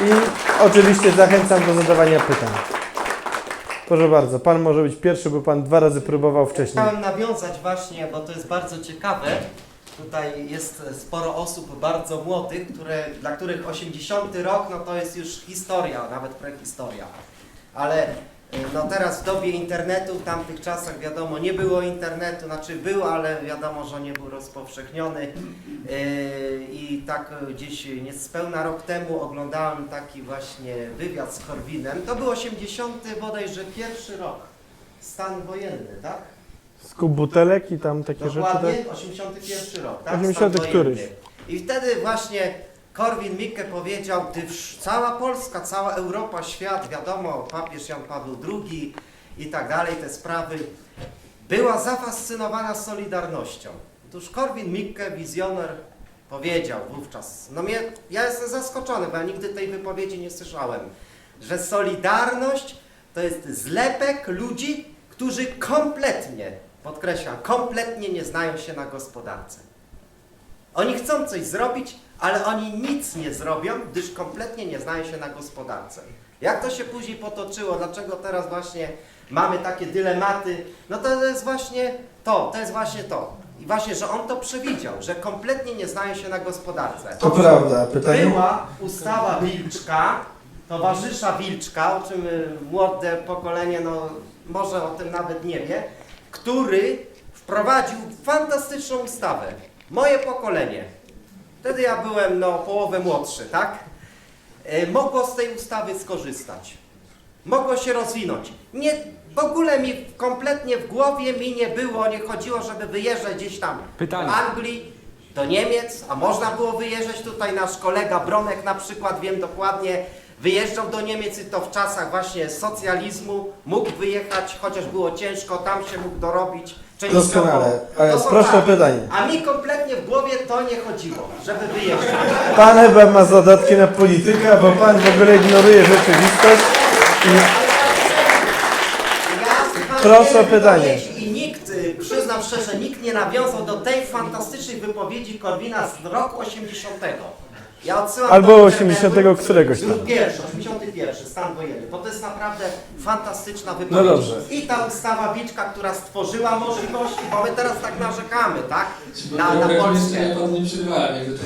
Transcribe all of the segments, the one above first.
I oczywiście zachęcam do zadawania pytań. Proszę bardzo, pan może być pierwszy, bo pan dwa razy próbował wcześniej. Chciałem nawiązać właśnie, bo to jest bardzo ciekawe. Tutaj jest sporo osób bardzo młodych, które, dla których 80 rok no to jest już historia, nawet prehistoria. Ale no teraz w dobie internetu, w tamtych czasach wiadomo nie było internetu, znaczy był, ale wiadomo, że nie był rozpowszechniony. Yy, I tak gdzieś niespełna rok temu oglądałem taki właśnie wywiad z Korwinem. To był 80 bodajże pierwszy rok. Stan wojenny, tak? Skup butelek i tam takie rzeczy. Dokładnie, Tak? 81 rok, tak? 80 Stan któryś. I wtedy właśnie Korwin Mikke powiedział, gdy cała Polska, cała Europa, świat, wiadomo, papież Jan Paweł II i tak dalej, te sprawy, była zafascynowana Solidarnością. Otóż Korwin Mikke, wizjoner, powiedział wówczas, no mnie, ja jestem zaskoczony, bo ja nigdy tej wypowiedzi nie słyszałem, że Solidarność to jest zlepek ludzi, którzy kompletnie, podkreślam, kompletnie nie znają się na gospodarce. Oni chcą coś zrobić, ale oni nic nie zrobią, gdyż kompletnie nie znają się na gospodarce. Jak to się później potoczyło? Dlaczego teraz właśnie mamy takie dylematy? No to jest właśnie to, to jest właśnie to. I właśnie, że on to przewidział, że kompletnie nie znają się na gospodarce. To prawda. Pytanie? Była ustawa Wilczka, towarzysza Wilczka, o czym y, młode pokolenie no, może o tym nawet nie wie, który wprowadził fantastyczną ustawę. Moje pokolenie, wtedy ja byłem no, połowę młodszy, tak? E, mogło z tej ustawy skorzystać. Mogło się rozwinąć. Nie, w ogóle mi kompletnie w głowie mi nie było, nie chodziło, żeby wyjeżdżać gdzieś tam Pytanie. do Anglii, do Niemiec, a można było wyjeżdżać tutaj nasz kolega Bronek na przykład, wiem dokładnie, wyjeżdżał do Niemiec i to w czasach właśnie socjalizmu, mógł wyjechać, chociaż było ciężko, tam się mógł dorobić. Częściowo. Doskonale. Ale To proszę tak. pytanie. A mi kompletnie w głowie to nie chodziło, żeby wyjeżdżać. Pan chyba ma zadatki na politykę, bo pan w ogóle ignoruje rzeczywistość. I Ja Proszę wiele pytanie. I nikt, y, przyznam szczerze, nikt nie nawiązał do tej fantastycznej wypowiedzi Korwina z roku 80. Ja odsyłam Albo do 80 internetu. któregoś tam. Był Pierwszy, 81, stan wojenny. Bo to jest naprawdę fantastyczna wypowiedź. No dobrze. I ta ustawa Wilczka, która stworzyła możliwości, bo my teraz tak narzekamy, tak? Na, na Polskę. Nie przerywałem, jakby to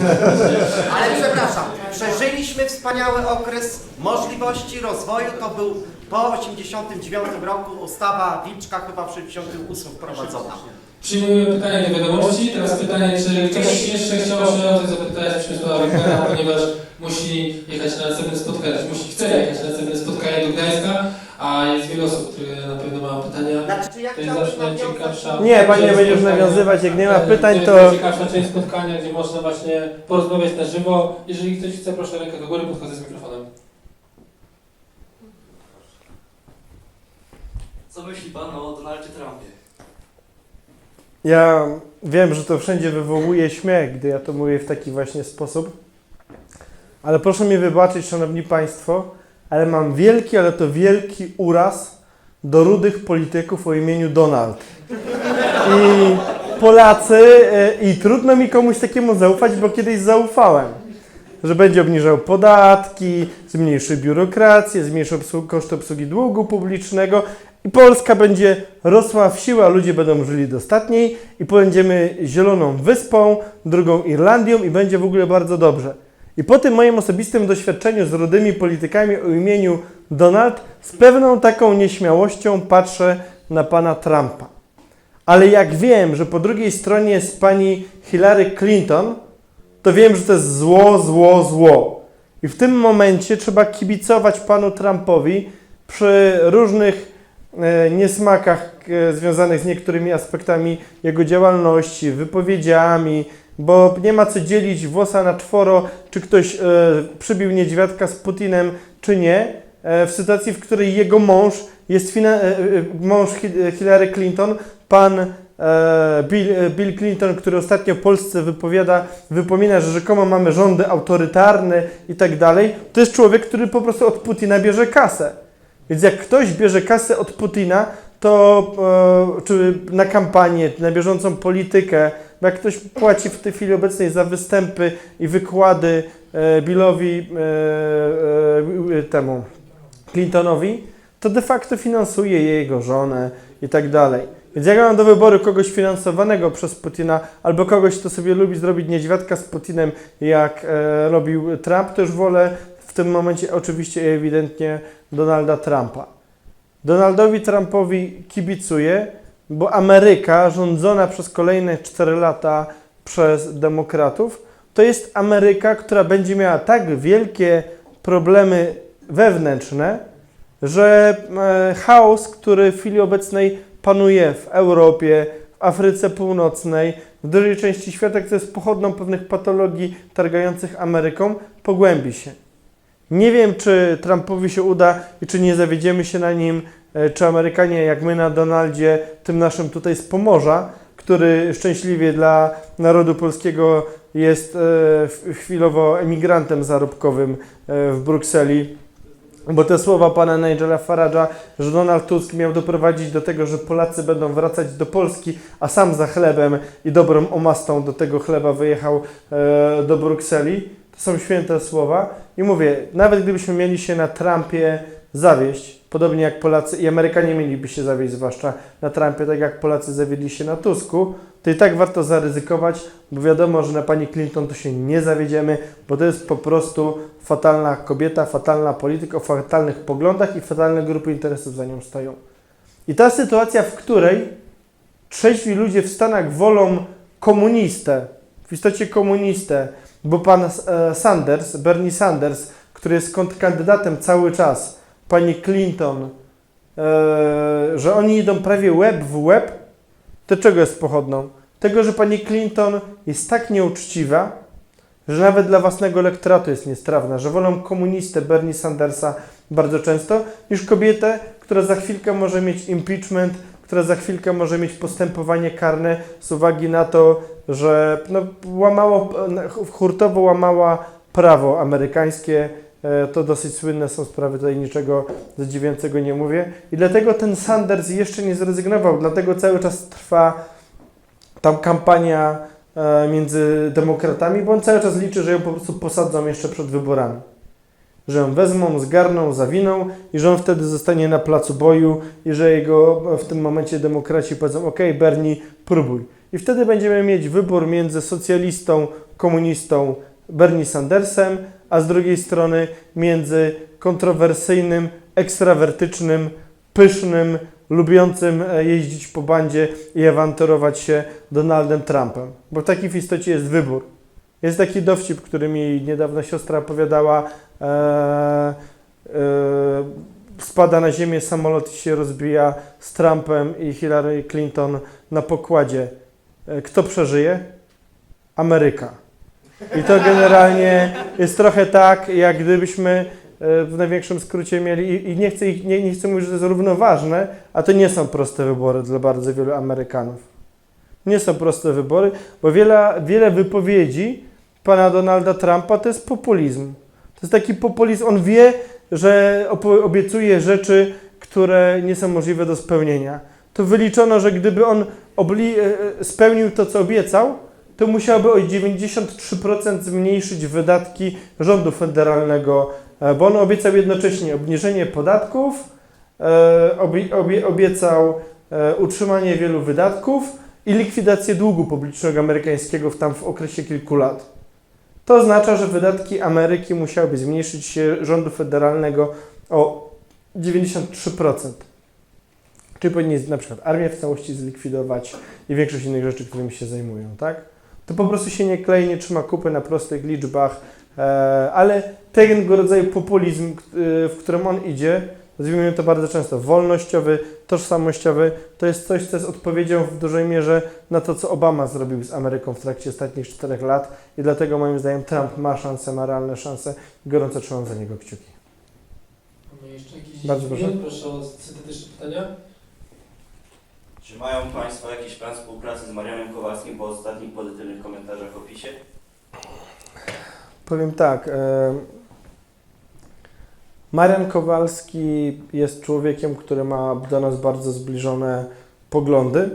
Ale przepraszam, przeżyliśmy wspaniały okres możliwości rozwoju. To był po 89 roku ustawa Wilczka chyba w 78 wprowadzona. Przyjmujemy pytanie do wiadomości. Teraz pytanie, czy ktoś jeszcze chciał się o coś zapytać Przemysława Winkera, ponieważ musi jechać na następne spotkanie, musi, chce jechać na następne spotkanie do Gdańska, a jest wiele osób, które na pewno mają pytania. Znaczy, ja To jest chciałbym zawsze nawiązać... najciekawsza... nie, pan nie część będziesz spotkania. nawiązywać. Jak nie ma E, pytań, jest to najciekawsza część spotkania, gdzie można właśnie porozmawiać na żywo. Jeżeli ktoś chce, proszę rękę do góry, podchodzę z mikrofonem. Co myśli Pan o Donaldzie Trumpie? Ja wiem, że to wszędzie wywołuje śmiech, gdy ja to mówię w taki właśnie sposób. Ale proszę mi wybaczyć, szanowni państwo, ale mam wielki, ale to wielki uraz do rudych polityków o imieniu Donald. I Polacy, e, i trudno mi komuś takiemu zaufać, bo kiedyś zaufałem. Że będzie obniżał podatki, zmniejszy biurokrację, zmniejszy obsłu- koszt obsługi długu publicznego i Polska będzie rosła w siłę, a ludzie będą żyli dostatniej i będziemy zieloną wyspą, drugą Irlandią i będzie w ogóle bardzo dobrze. I po tym moim osobistym doświadczeniu z rudymi politykami o imieniu Donald, z pewną taką nieśmiałością patrzę na pana Trumpa. Ale jak wiem, że po drugiej stronie jest pani Hillary Clinton, to wiem, że to jest zło, zło, zło. I w tym momencie trzeba kibicować panu Trumpowi przy różnych niesmakach e, związanych z niektórymi aspektami jego działalności, wypowiedziami, bo nie ma co dzielić włosa na czworo, czy ktoś e, przybił niedźwiadka z Putinem, czy nie, e, w sytuacji, w której jego mąż jest e, e, mąż Hi- Hillary Clinton, pan e, e, Bill Clinton, który ostatnio w Polsce wypowiada, wypomina, że rzekomo mamy rządy autorytarne i tak dalej, to jest człowiek, który po prostu od Putina bierze kasę. Więc jak ktoś bierze kasę od Putina, to e, czy na kampanię, na bieżącą politykę, bo jak ktoś płaci w tej chwili obecnej za występy i wykłady e, Billowi e, temu Clintonowi, to de facto finansuje jego żonę i tak dalej. Więc jak ja mam do wyboru kogoś finansowanego przez Putina, albo kogoś, kto sobie lubi zrobić niedźwiadka z Putinem, jak e, robił Trump, to już wolę w tym momencie oczywiście ewidentnie Donalda Trumpa. Donaldowi Trumpowi kibicuję, bo Ameryka rządzona przez kolejne 4 lata przez demokratów, to jest Ameryka, która będzie miała tak wielkie problemy wewnętrzne, że e, chaos, który w chwili obecnej panuje w Europie, w Afryce Północnej, w dużej części świata, który jest pochodną pewnych patologii targających Ameryką, pogłębi się. Nie wiem, czy Trumpowi się uda i czy nie zawiedziemy się na nim, e, czy Amerykanie, jak my na Donaldzie, tym naszym tutaj z Pomorza, który szczęśliwie dla narodu polskiego jest e, chwilowo emigrantem zarobkowym e, w Brukseli, bo te słowa pana Nigela Farage'a, że Donald Tusk miał doprowadzić do tego, że Polacy będą wracać do Polski, a sam za chlebem i dobrą omastą do tego chleba wyjechał do Brukseli, to są święte słowa. I mówię, nawet gdybyśmy mieli się na Trumpie zawieść, podobnie jak Polacy i Amerykanie mieliby się zawieść, zwłaszcza na Trumpie, tak jak Polacy zawiedli się na Tusku, to i tak warto zaryzykować, bo wiadomo, że na pani Clinton to się nie zawiedziemy, bo to jest po prostu fatalna kobieta, fatalna polityk o fatalnych poglądach i fatalne grupy interesów za nią stoją. I ta sytuacja, w której trzeźwi ludzie w Stanach wolą komunistę, w istocie komunistę, bo pan e, Sanders, Bernie Sanders, który jest kontrkandydatem cały czas, pani Clinton, e, że oni idą prawie łeb w łeb, to czego jest pochodną? Tego, że pani Clinton jest tak nieuczciwa, że nawet dla własnego elektoratu jest niestrawna, że wolą komunistę Bernie Sandersa bardzo często, niż kobietę, która za chwilkę może mieć impeachment, która za chwilkę może mieć postępowanie karne z uwagi na to, że no, łamało, hurtowo łamała prawo amerykańskie. E, To dosyć słynne są sprawy, tutaj niczego zadziwiającego nie mówię. I dlatego ten Sanders jeszcze nie zrezygnował, dlatego cały czas trwa tam kampania e, między demokratami, bo on cały czas liczy, że ją po prostu posadzą jeszcze przed wyborami. Że ją wezmą, zgarną, zawiną i że on wtedy zostanie na placu boju i że jego w tym momencie demokraci powiedzą ok, Bernie, próbuj. I wtedy będziemy mieć wybór między socjalistą, komunistą Bernie Sandersem, a z drugiej strony między kontrowersyjnym, ekstrawertycznym, pysznym, lubiącym e, jeździć po bandzie i awanturować się Donaldem Trumpem. Bo taki w istocie jest wybór. Jest taki dowcip, który mi niedawno siostra opowiadała. E, e, spada na ziemię samolot i się rozbija z Trumpem i Hillary Clinton na pokładzie. E, kto przeżyje? Ameryka. I to generalnie jest trochę tak, jak gdybyśmy e, w największym skrócie mieli, i- nie chcę, ich, nie, nie chcę mówić, że to jest równoważne, a to nie są proste wybory dla bardzo wielu Amerykanów. Nie są proste wybory, bo wiele, wiele wypowiedzi pana Donalda Trumpa to jest populizm. To jest taki populizm, on wie, że obiecuje rzeczy, które nie są możliwe do spełnienia. To wyliczono, że gdyby on e, e, spełnił to, co obiecał, to musiałby o 93% zmniejszyć wydatki rządu federalnego, e, bo on obiecał jednocześnie obniżenie podatków, obie, obie, obiecał utrzymanie wielu wydatków i likwidację długu publicznego amerykańskiego w tam w okresie kilku lat. To oznacza, że wydatki Ameryki musiałyby zmniejszyć się rządu federalnego o 93%. Czyli powinni na przykład armię w całości zlikwidować i większość innych rzeczy, którymi się zajmują, tak? To po prostu się nie klei, nie trzyma kupy na prostych liczbach, e, ale tego rodzaju populizm, y, w którym on idzie, nazwijmy to bardzo często, wolnościowy, tożsamościowy, to jest coś, co jest odpowiedzią w dużej mierze na to, co Obama zrobił z Ameryką w trakcie ostatnich czterech lat i dlatego moim zdaniem Trump ma szansę, ma realne szanse i gorąco trzymam za niego kciuki. Mamy jeszcze jakieś Bardzo proszę. proszę o syntetyczne pytania. Czy mają Państwo jakiś plan współpracy z Marianem Kowalskim po ostatnich pozytywnych komentarzach o PiSie? Powiem tak. E, Marian Kowalski jest człowiekiem, który ma do nas bardzo zbliżone poglądy,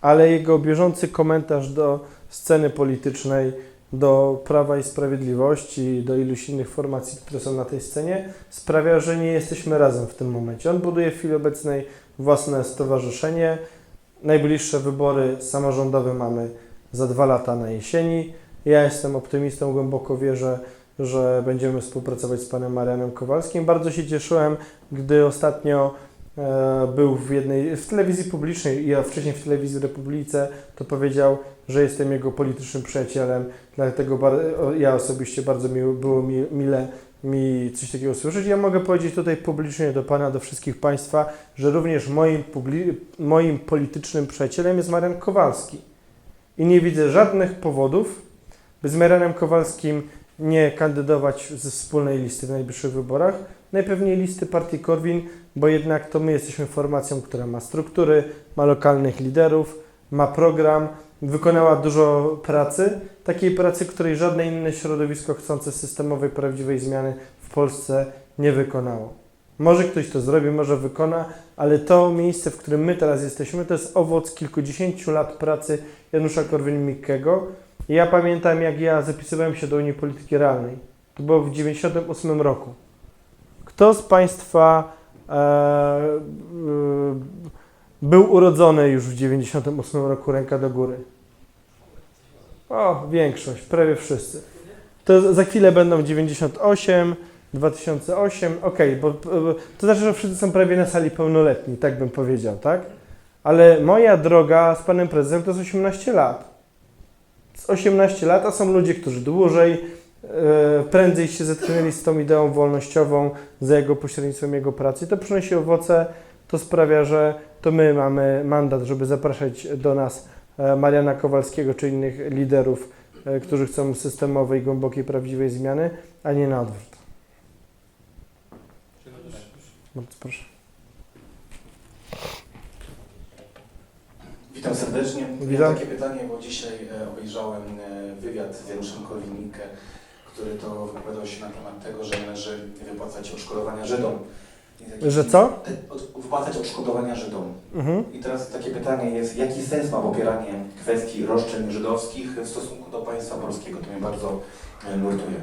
ale jego bieżący komentarz do sceny politycznej do Prawa i Sprawiedliwości, do iluś innych formacji, które są na tej scenie, sprawia, że nie jesteśmy razem w tym momencie. On buduje w chwili obecnej własne stowarzyszenie. Najbliższe wybory samorządowe mamy za dwa lata na jesieni. Ja jestem optymistą, głęboko wierzę, że będziemy współpracować z panem Marianem Kowalskim. Bardzo się cieszyłem, gdy ostatnio e, był w jednej, w telewizji publicznej, ja wcześniej w telewizji Republice, to powiedział, że jestem jego politycznym przyjacielem, dlatego bar- ja osobiście bardzo miło, było mi, mile mi coś takiego usłyszeć. Ja mogę powiedzieć tutaj publicznie do Pana, do wszystkich Państwa, że również moim, moim politycznym przyjacielem jest Marian Kowalski. I nie widzę żadnych powodów, by z Marianem Kowalskim nie kandydować ze wspólnej listy w najbliższych wyborach. Najpewniej listy partii Korwin, bo jednak to my jesteśmy formacją, która ma struktury, ma lokalnych liderów, ma program, wykonała dużo pracy, takiej pracy, której żadne inne środowisko chcące systemowej, prawdziwej zmiany w Polsce nie wykonało. Może ktoś to zrobi, może wykona, ale to miejsce, w którym my teraz jesteśmy, to jest owoc kilkudziesięciu lat pracy Janusza Korwin-Mikkego. Ja pamiętam, jak ja zapisywałem się do Unii Polityki Realnej. To było w 1998 roku. Kto z Państwa e, e, był urodzony już w 1998 roku? Ręka do góry. O, większość, prawie wszyscy. To za chwilę będą 98, 2008, okej, bo bo- to znaczy, że wszyscy są prawie na sali pełnoletni, tak bym powiedział, tak? Ale moja droga z panem prezydentem to jest 18 lat. Z 18 lat, a są ludzie, którzy dłużej, e, prędzej się zetknęli z tą ideą wolnościową za jego pośrednictwem jego pracy. To przynosi owoce, to sprawia, że to my mamy mandat, żeby zapraszać do nas e, Mariana Kowalskiego czy innych liderów, e, którzy chcą systemowej, głębokiej, prawdziwej zmiany, a nie na odwrót. Bardzo proszę. Witam serdecznie. Witam. Mam takie pytanie, bo dzisiaj e, obejrzałem e, wywiad z Januszem Korwin-Mikke, który to wypowiadał się na temat tego, że należy wypłacać odszkodowania Żydom. Że co? E, wypłacać odszkodowania Żydom. Mhm. I teraz takie pytanie jest, jaki sens ma popieranie kwestii roszczeń żydowskich w stosunku do państwa polskiego? To mnie bardzo e, nurtuje.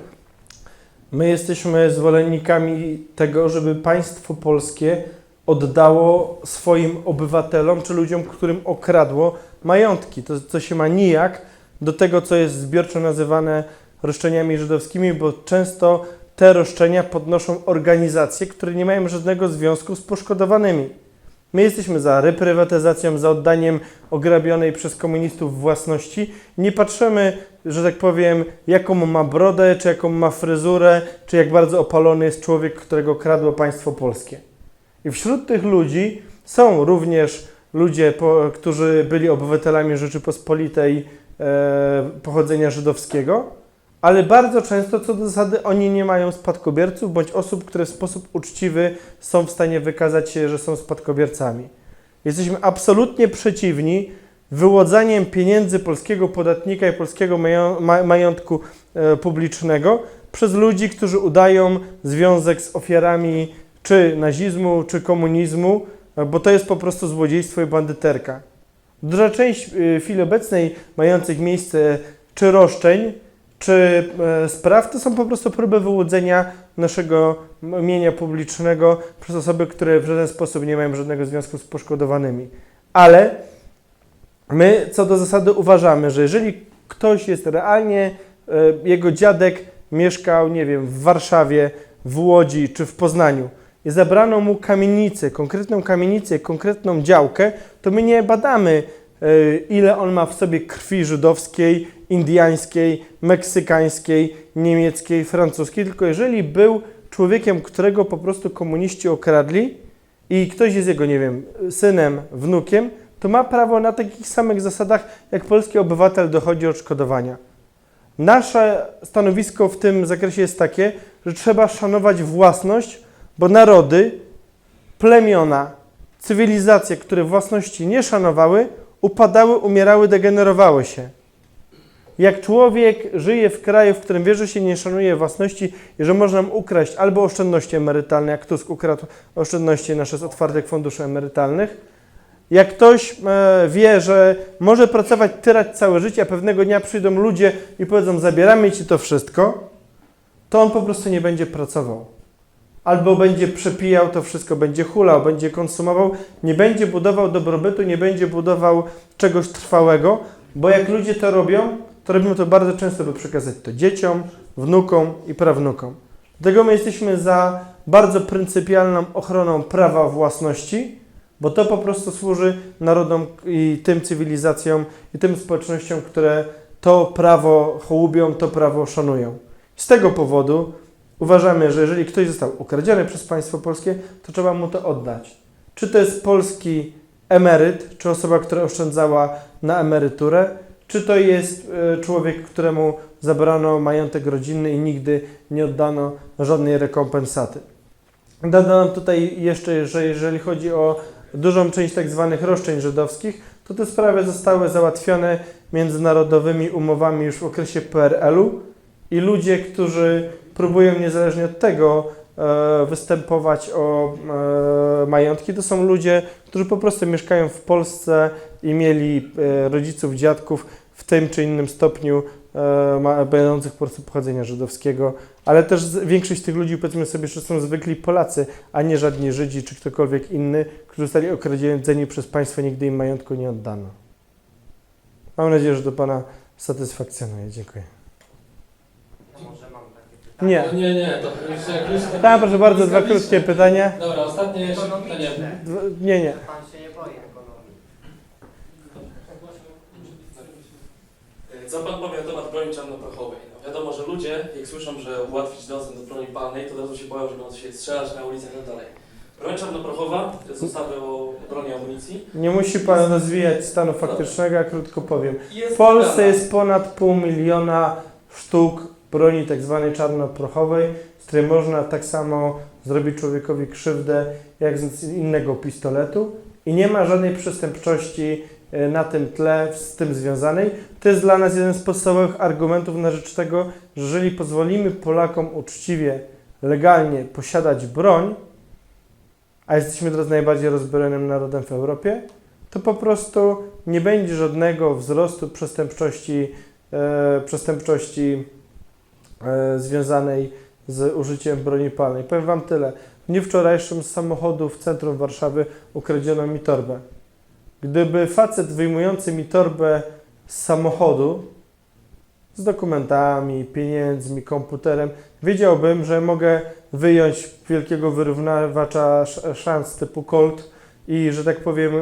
My jesteśmy zwolennikami tego, żeby państwo polskie oddało swoim obywatelom czy ludziom, którym okradło majątki. To, to się ma nijak do tego, co jest zbiorczo nazywane roszczeniami żydowskimi, bo często te roszczenia podnoszą organizacje, które nie mają żadnego związku z poszkodowanymi. My jesteśmy za reprywatyzacją, za oddaniem ograbionej przez komunistów własności. Nie patrzymy, że tak powiem, jaką ma brodę, czy jaką ma fryzurę, czy jak bardzo opalony jest człowiek, którego kradło państwo polskie. I wśród tych ludzi są również ludzie, którzy byli obywatelami Rzeczypospolitej e, pochodzenia żydowskiego, ale bardzo często co do zasady oni nie mają spadkobierców bądź osób, które w sposób uczciwy są w stanie wykazać się, że są spadkobiercami. Jesteśmy absolutnie przeciwni wyłodzaniem pieniędzy polskiego podatnika i polskiego mają- ma- majątku e, publicznego przez ludzi, którzy udają związek z ofiarami czy nazizmu, czy komunizmu, e, bo to jest po prostu złodziejstwo i bandyterka. Duża część e, w chwili obecnej mających miejsce czy roszczeń, czy e, spraw, to są po prostu próby wyłudzenia naszego mienia publicznego przez osoby, które w żaden sposób nie mają żadnego związku z poszkodowanymi. Ale my co do zasady uważamy, że jeżeli ktoś jest realnie, e, jego dziadek mieszkał, nie wiem, w Warszawie, w Łodzi czy w Poznaniu i zabrano mu kamienicę, konkretną kamienicę, konkretną działkę, to my nie badamy, e, ile on ma w sobie krwi żydowskiej, indiańskiej, meksykańskiej, niemieckiej, francuskiej, tylko jeżeli był człowiekiem, którego po prostu komuniści okradli i ktoś jest jego, nie wiem, synem, wnukiem, to ma prawo na takich samych zasadach, jak polski obywatel dochodzi odszkodowania. Nasze stanowisko w tym zakresie jest takie, że trzeba szanować własność, bo narody, plemiona, cywilizacje, które własności nie szanowały, upadały, umierały, degenerowały się. Jak człowiek żyje w kraju, w którym wie, że się nie szanuje własności i że można ukraść albo oszczędności emerytalne, jak Tusk ukradł oszczędności nasze z otwartych funduszy emerytalnych, Jak ktoś e, wie, że może pracować, tyrać całe życie, a pewnego dnia przyjdą ludzie i powiedzą, zabieramy ci to wszystko, to on po prostu nie będzie pracował. Albo będzie przepijał to wszystko, będzie hulał, będzie konsumował, nie będzie budował dobrobytu, nie będzie budował czegoś trwałego, bo jak ludzie to robią, to robimy to bardzo często, by przekazać to dzieciom, wnukom i prawnukom. Dlatego my jesteśmy za bardzo pryncypialną ochroną prawa własności, bo to po prostu służy narodom i tym cywilizacjom i tym społecznościom, które to prawo hołubią, to prawo szanują. Z tego powodu uważamy, że jeżeli ktoś został ukradziony przez państwo polskie, to trzeba mu to oddać. Czy to jest polski emeryt, czy osoba, która oszczędzała na emeryturę, czy to jest e, człowiek, któremu zabrano majątek rodzinny i nigdy nie oddano żadnej rekompensaty. Dodam tutaj jeszcze, że jeżeli chodzi o dużą część tak zwanych roszczeń żydowskich, to te sprawy zostały załatwione międzynarodowymi umowami już w okresie PRL-u i ludzie, którzy próbują niezależnie od tego e, występować o e, majątki, to są ludzie, którzy po prostu mieszkają w Polsce i mieli e, rodziców, dziadków tym czy innym stopniu e, będących po prostu pochodzenia żydowskiego, ale też z- większość tych ludzi, powiedzmy sobie, że są zwykli Polacy, a nie żadni Żydzi czy ktokolwiek inny, którzy zostali okradzieni przez państwo, nigdy im majątku nie oddano. Mam nadzieję, że to Pana satysfakcjonuje. Dziękuję. Może mam takie pytanie. Nie. No nie, nie, to już jak już... Tak, proszę bardzo, dwa krótkie pytania. Dobra, ostatnie jeszcze pytanie. Dwa- Nie, nie. Pan się nie boi ekonomii. Co pan powie na temat broni czarnoprochowej? No wiadomo, że ludzie, jak słyszą, że ułatwić dostęp do broni palnej, to od razu się boją, że będą się strzelać na ulicach i tak dalej. Broń czarnoprochowa, to jest ustawy o broni amunicji. Nie musi Pan rozwijać stanu faktycznego, a krótko powiem. W Polsce jest ponad pół miliona sztuk broni tak zwanej czarnoprochowej, z której można tak samo zrobić człowiekowi krzywdę jak z innego pistoletu i nie ma żadnej przestępczości na tym tle, z tym związanej. To jest dla nas jeden z podstawowych argumentów na rzecz tego, że jeżeli pozwolimy Polakom uczciwie, legalnie posiadać broń, a jesteśmy teraz najbardziej rozbrojonym narodem w Europie, to po prostu nie będzie żadnego wzrostu przestępczości, e, przestępczości e, związanej z użyciem broni palnej. Powiem Wam tyle. W dniu wczorajszym z samochodu w centrum Warszawy ukradziono mi torbę. Gdyby facet wyjmujący mi torbę z samochodu z dokumentami, pieniędzmi, komputerem, wiedziałbym, że mogę wyjąć wielkiego wyrównawacza sz- szans typu Colt i, że tak powiem, e,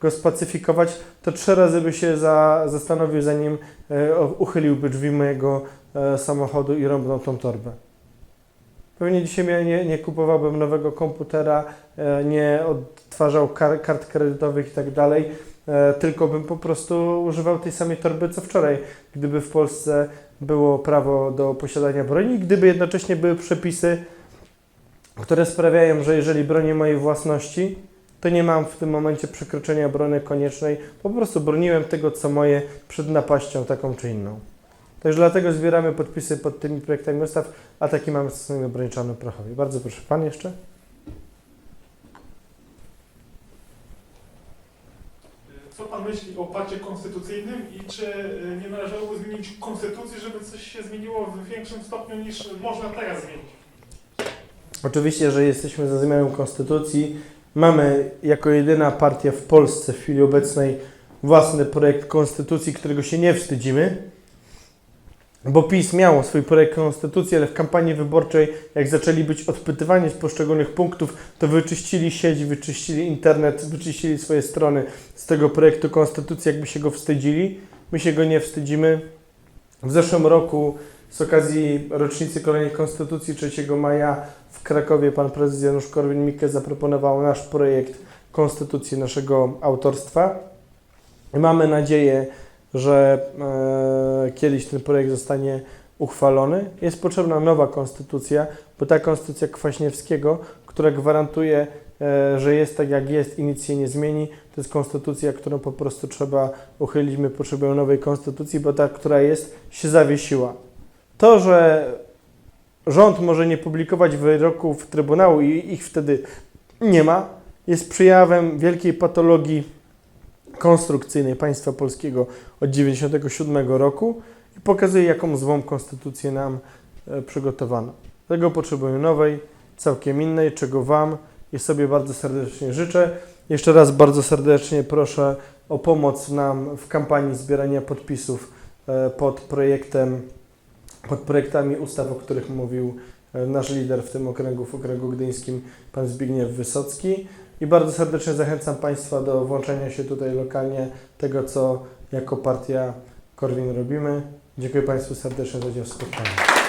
go spacyfikować, to trzy razy by się za, zastanowił, zanim e, uchyliłby drzwi mojego e, samochodu i rąbnął tą torbę. Pewnie dzisiaj ja nie, nie kupowałbym nowego komputera, e, nie odtwarzał kar, kart kredytowych i tak dalej, e, tylko bym po prostu używał tej samej torby co wczoraj, gdyby w Polsce było prawo do posiadania broni, gdyby jednocześnie były przepisy, które sprawiają, że jeżeli bronię mojej własności, to nie mam w tym momencie przekroczenia obrony koniecznej. Po prostu broniłem tego, co moje przed napaścią taką czy inną. Także dlatego zbieramy podpisy pod tymi projektami ustaw, a taki mamy stosunek do broni czarnoprochowej. Bardzo proszę, Pan jeszcze? Co Pan myśli o pacie konstytucyjnym i czy y, nie należałoby zmienić konstytucji, żeby coś się zmieniło w większym stopniu niż można teraz zmienić? Oczywiście, że jesteśmy za zmianą konstytucji. Mamy jako jedyna partia w Polsce w chwili obecnej własny projekt konstytucji, którego się nie wstydzimy. Bo PiS miało swój projekt konstytucji, ale w kampanii wyborczej, jak zaczęli być odpytywani z poszczególnych punktów, to wyczyścili sieć, wyczyścili internet, wyczyścili swoje strony z tego projektu konstytucji, jakby się go wstydzili. My się go nie wstydzimy. W zeszłym roku z okazji rocznicy kolejnej Konstytucji 3 maja w Krakowie pan prezes Janusz Korwin-Mikke zaproponował nasz projekt Konstytucji naszego autorstwa. Mamy nadzieję, że e, kiedyś ten projekt zostanie uchwalony. Jest potrzebna nowa konstytucja, bo ta konstytucja Kwaśniewskiego, która gwarantuje, e, że jest tak jak jest i nic się nie zmieni, to jest konstytucja, którą po prostu trzeba uchylić. My potrzebujemy nowej konstytucji, bo ta, która jest, się zawiesiła. To, że rząd może nie publikować wyroków Trybunału i ich wtedy nie ma, jest przejawem wielkiej patologii konstrukcyjnej państwa polskiego od 1997 roku i pokazuje, jaką złą konstytucję nam e, przygotowano. Tego potrzebujemy nowej, całkiem innej, czego Wam i sobie bardzo serdecznie życzę. Jeszcze raz bardzo serdecznie proszę o pomoc nam w kampanii zbierania podpisów e, pod projektem, pod projektami ustaw, o których mówił e, nasz lider w tym okręgu, w okręgu gdyńskim, pan Zbigniew Wysocki. I bardzo serdecznie zachęcam Państwa do włączenia się tutaj lokalnie tego, co jako partia Korwin robimy. Dziękuję Państwu serdecznie za udział w.